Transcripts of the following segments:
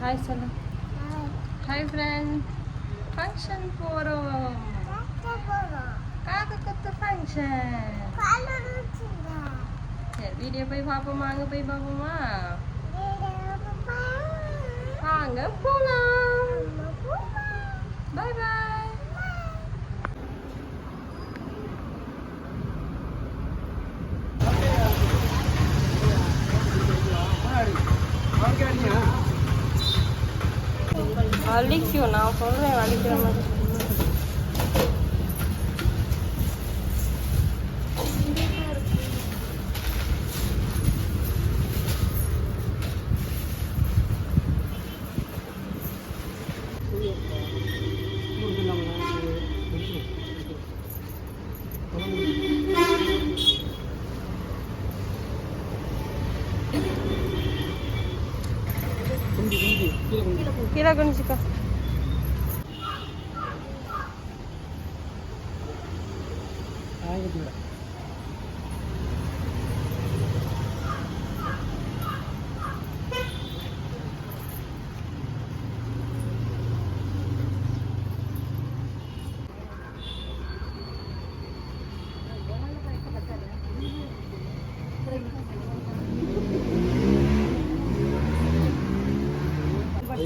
Hi சொல்லு hi friend function போகிறோம் காக்க குத்து ஃபங்க்ஷன் சரி வீடியோ போய் பார்ப்போமா? அங்கே போய் பார்ப்போமா? வாங்க போகலாம் பாய் பாய் வலிக்கும் நான் சொல்றேன் வலிக்கிற மாதிரி. கீழே குனிச்சுக்கோ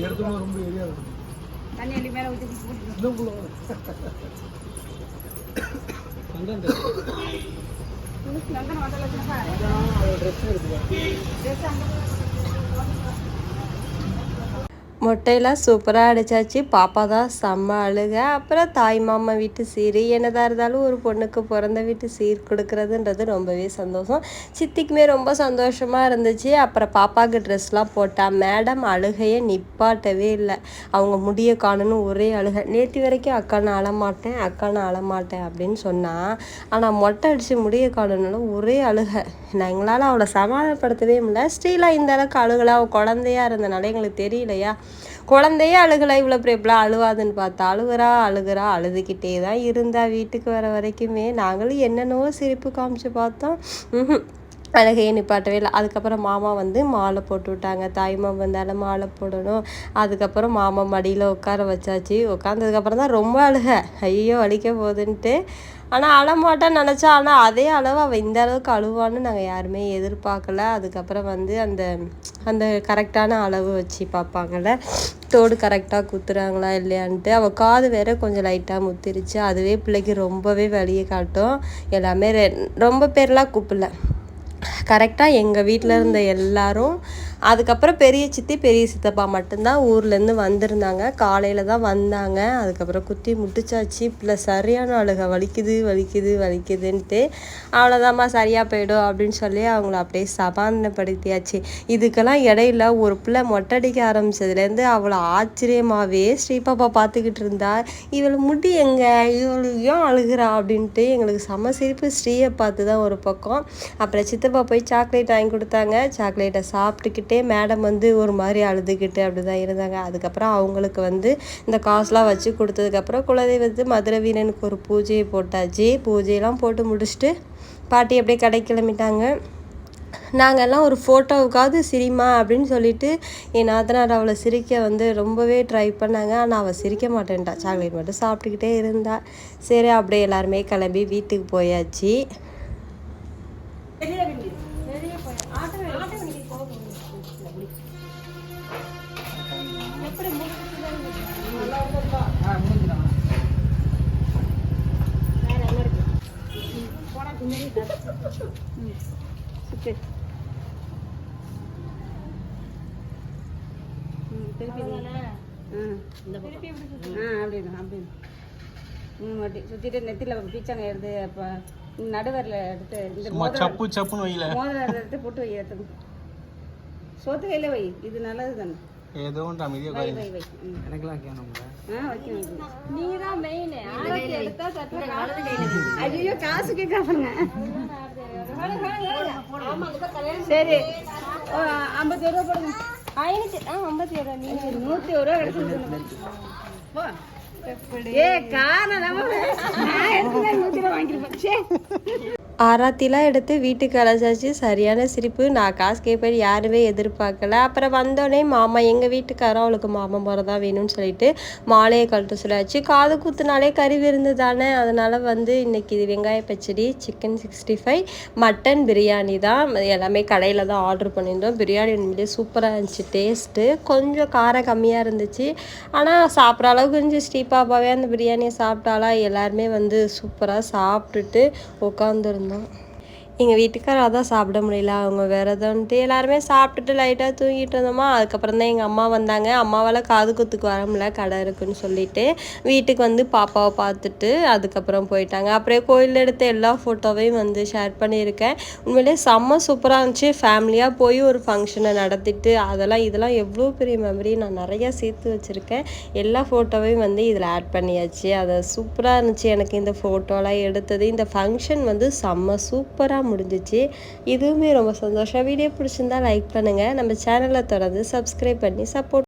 எடுத்தோம்னா ரொம்ப ஏரியா இருக்கும் தண்ணி அள்ளி மேலே ஊற்றி போட்டு இன்னும் அந்தாண்ட நந்தன வந்தல வச்சுருப்பா. ட்ரெஸ் இருக்குது ட்ரெஸ் அங்கே மொட்டையெல்லாம் சூப்பராக அடிச்சாச்சு. பாப்பா தான் செம்ம அழுக. அப்புறம் தாய் மாமா வீட்டு சீர் என்னதாக இருந்தாலும் ஒரு பொண்ணுக்கு பிறந்த வீட்டு சீர் கொடுக்குறதுன்றது ரொம்பவே சந்தோஷம். சித்திக்குமே ரொம்ப சந்தோஷமாக இருந்துச்சு. அப்புறம் பாப்பாவுக்கு ட்ரெஸ்லாம் போட்டால் மேடம் அழுகையை நிப்பாட்டவே இல்லை. அவங்க முடிய காணணும் ஒரே அழுகை. நேற்று வரைக்கும் அக்கா நான் அழமாட்டேன். அக்கா நான் அழமாட்டேன் அப்படின்னு சொன்னால் ஆனால் மொட்டை அடித்து முடிய காணணும்னா ஒரே அழுகை. நான் எங்களால் அவளை சமாதானப்படுத்தவே முடியல. ஸ்ரீலா இந்த அளவுக்கு அழுகலை? அவள் குழந்தையா இருந்தனால எங்களுக்கு தெரியலையா? குழந்தையே அழுகலை இவ்வளோ பிரேப்லாம் அழுவாதுன்னு பார்த்தா அழுகுறா அழுகுறா அழுதுகிட்டே தான் இருந்தா வீட்டுக்கு வர வரைக்குமே. நாங்களும் என்னென்னவோ சிரிப்பு காமிச்சு பார்த்தோம். ம்ஹும். அழகையை நிப்பாட்டவே இல்லை. அதுக்கப்புறம் மாமா வந்து மாலை போட்டு விட்டாங்க. தாய்மாம் வந்தாலும் மாலை போடணும். அதுக்கப்புறம் மாமா மடியில் உட்கார வச்சாச்சு. உட்காந்ததுக்கப்புறம் தான் ரொம்ப அழுக. ஐயோ அழிக்க போகுதுன்ட்டு. ஆனால் அழமாட்டான்னு நினச்சா ஆனால் அதே அளவு அவள் இந்த அளவுக்கு அழுவான்னு நாங்கள் யாருமே எதிர்பார்க்கல. அதுக்கப்புறம் வந்து அந்த அந்த கரெக்டான அளவு வச்சு பார்ப்பாங்கள்ல தோடு கரெக்டாக குத்துறாங்களா இல்லையான்ட்டு. அவள் காது வேற கொஞ்சம் லைட்டாக முத்திருச்சு. அதுவே பிள்ளைக்கு ரொம்பவே வலியை காட்டும். எல்லாமே ரெ- ரொம்ப பேர்லாம் கூப்பிடல. கரெக்டாக எங்கள் வீட்டில் இருந்த எல்லாரும் அதுக்கப்புறம் பெரிய சித்தி பெரிய சித்தப்பா மட்டும்தான் ஊர்லேருந்து வந்திருந்தாங்க. காலையில் தான் வந்தாங்க. அதுக்கப்புறம் குத்தி முட்டிச்சாச்சு. பிள்ளை சரியான அழுக வலிக்குது வலிக்குது வலிக்குதுன்ட்டு அவ்வளோதாம்மா சரியாக போயிடும் அப்படின்னு சொல்லி அவங்கள அப்படியே சமாதானப்படுத்தியாச்சு. இதுக்கெல்லாம் இடையில ஒரு பிள்ளை மொட்டடிக்க ஆரம்பிச்சதுலேருந்து அவளை ஆச்சரியமாகவே ஸ்ரீபாப்பா பார்த்துக்கிட்டு இருந்தா? இவள் முடி எங்கே? இவள் ஏன் அழுகிறா? அப்படின்ட்டு எங்களுக்கு செம சிரிப்பு ஸ்ரீயை பார்த்து தான் ஒரு பக்கம். அப்புறம் சித்தப்பா போய் சாக்லேட் வாங்கி கொடுத்தாங்க. சாக்லேட்டை சாப்பிட்டுக்கிட்டே மேடம் வந்து ஒரு மாதிரி அழுதுகிட்டு அப்படி தான் இருந்தாங்க. அதுக்கப்புறம் அவங்களுக்கு வந்து இந்த காசுலாம் வச்சு கொடுத்ததுக்கப்புறம் குலதெய்வத்து மதுரை வீரனுக்கு ஒரு பூஜையை போட்டாச்சு. பூஜையெல்லாம் போட்டு முடிச்சுட்டு பாட்டி அப்படியே கடை கிளம்பிட்டாங்க. நாங்கெல்லாம் ஒரு ஃபோட்டோவுக்காவது சிரிமா அப்படின்னு சொல்லிட்டு என் நாத்தனார் அவளை சிரிக்க வந்து ரொம்பவே ட்ரை பண்ணாங்க. ஆனால் அவள் சிரிக்க மாட்டேன்ட்டா. சாக்லேட் மட்டும் சாப்பிட்டுக்கிட்டே இருந்தா. சரி அப்படியே எல்லாருமே கிளம்பி வீட்டுக்கு போயாச்சு சுத்து ம் திருப்பி நீ. ஆ ஆ அப்படின்னு அப்படின்னு ம் அப்படி சுற்றிட்டு நெத்தியில் பீச்சாங்க எடுத்து அப்போ நடுவரில் எடுத்து இந்த சப்பு சப்புன்னு வையில. மோதிரம் எடுத்து போட்டு வை எடுத்து சோத்து கையில் வை இது நல்லது தானே. ஏதோ ஒன்று அமைதியாக வை வை எனக்குலாம் கேட்கணும்ல ஆ வைக்கணும் நீங்க தான் மெயின் ஐயோ காசு கேட்காதுங்க. சரி. ஓ, ஐம்பத்தி ஒரு ரூபா போடுங்க. ஐநூத்தி ஆ ஐம்பத்தி ஏழு நீ நூற்றி ஒரு ரூபா கிடைச்சிருக்கு போ ஏ காரணம் நான் எடுத்து நூற்றி ரூபா வாங்கிருப்பேன் சே ஆராத்திலாம் எடுத்து வீட்டுக்கு அழைச்சாச்சு. சரியான சிரிப்பு. நான் காசு கேட்பேன் யாருமே எதிர்பார்க்கல. அப்புறம் வந்தோடனே மாமா எங்கள் வீட்டுக்காரன் அவளுக்கு மாமா முறை தான் வேணும்னு சொல்லிட்டு மாலையை கழட்ட சொல்லியாச்சு காது குத்துனாலே கறி விருந்து தானே. அதனால் வந்து இன்னைக்கு இது வெங்காய பச்சடி chicken sixty five mutton biryani தான் எல்லாமே கடையில் தான் ஆர்டர் பண்ணியிருந்தோம். பிரியாணி உண்மையிலே சூப்பராக இருந்துச்சு. டேஸ்ட்டு கொஞ்சம் காரம் கம்மியாக இருந்துச்சு. ஆனால் சாப்பிட்ற அளவுக்கு இருந்துச்சு. ஸ்ரீபாபாவே அந்த பிரியாணியை சாப்பிட்டாலா எல்லாருமே வந்து சூப்பராக சாப்பிட்டுட்டு உட்காந்துருந்தோம் 能 எங்கள் வீட்டுக்காரர் அதான் சாப்பிட முடியல. அவங்க விரதம்ன்ட்டு எல்லாருமே சாப்பிட்டுட்டு லைட்டாக தூங்கிட்டு இருந்தோமா. அதுக்கப்புறம் தான் எங்கள் அம்மா வந்தாங்க. அம்மாவால் காது குத்துக்கு வர முடியல. கடை இருக்குன்னு சொல்லிட்டு வீட்டுக்கு வந்து பாப்பாவை பார்த்துட்டு அதுக்கப்புறம் போயிட்டாங்க. அப்படியே கோயிலில் எடுத்த எல்லா ஃபோட்டோவையும் வந்து ஷேர் பண்ணியிருக்கேன். உண்மையிலே செம்ம சூப்பராக இருந்துச்சு. ஃபேமிலியாக போய் ஒரு ஃபங்க்ஷனை நடத்திட்டு அதெல்லாம் இதெல்லாம் எவ்வளோ பெரிய மெமரி நான் நிறையா சேர்த்து வச்சுருக்கேன். எல்லா ஃபோட்டோவையும் வந்து இதில் ஆட் பண்ணியாச்சு. அதை சூப்பராக இருந்துச்சு. எனக்கு இந்த ஃபோட்டோலாம் எடுத்தது. இந்த ஃபங்க்ஷன் வந்து செம்ம சூப்பராக சூப்பராக முடிஞ்சிச்சு. இதுவுமே ரொம்ப சந்தோஷம். வீடியோ பிடிச்சிருந்தா லைக் பண்ணுங்கள் நம்ம சேனலை தொடர்ந்து சப்ஸ்கிரைப் பண்ணி சப்போர்ட்